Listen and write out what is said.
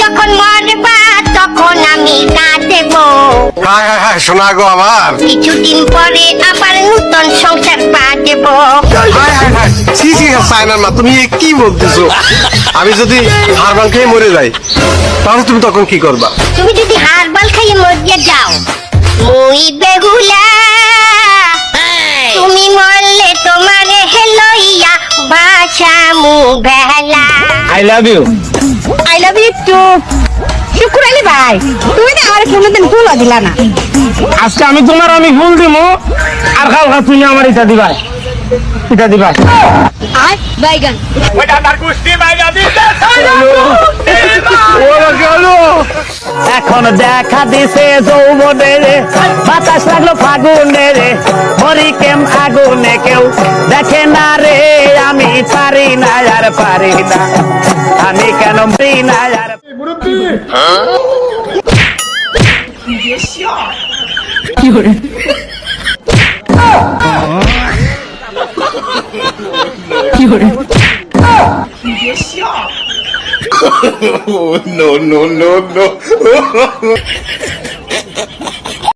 যখন মরবা তখন আমি কাঁদেবো হায় হায় হায় শোনা গো আমার। কিছুদিন পরে আবার নতুন সংসার পাতেবো হায় হায় হায় ছি ছি সাইনার মা তুমি এ কি বলতেছো? আমি যদি হারবাল খেয়ে মরে যাই তাহলে তুমি তখন কি করবা? তুমি যদি হারবাল খাইয়ে মরিয়া যাও মুই বেহুলা। তুমি মরলে তোমার হেলইয়া বাসা মু বেলা। I love you I love you too Shukur Ali ভাই তুমি না আমার কোনোদিন ফুলও দিলা না। আজকে আমি তোমার আমি ফুল দিব আর কালকা তুমি আমার ইটা দিবা ইটা দিবা আর বাইগান। এখন দেখা দিছে বাতাস লাগল ফাগুনে রে হরি কেম আগুনে কেউ দেখে না রে আমি পারি না আর পারি না। আমি কেন পারি না আর no, no, no, no.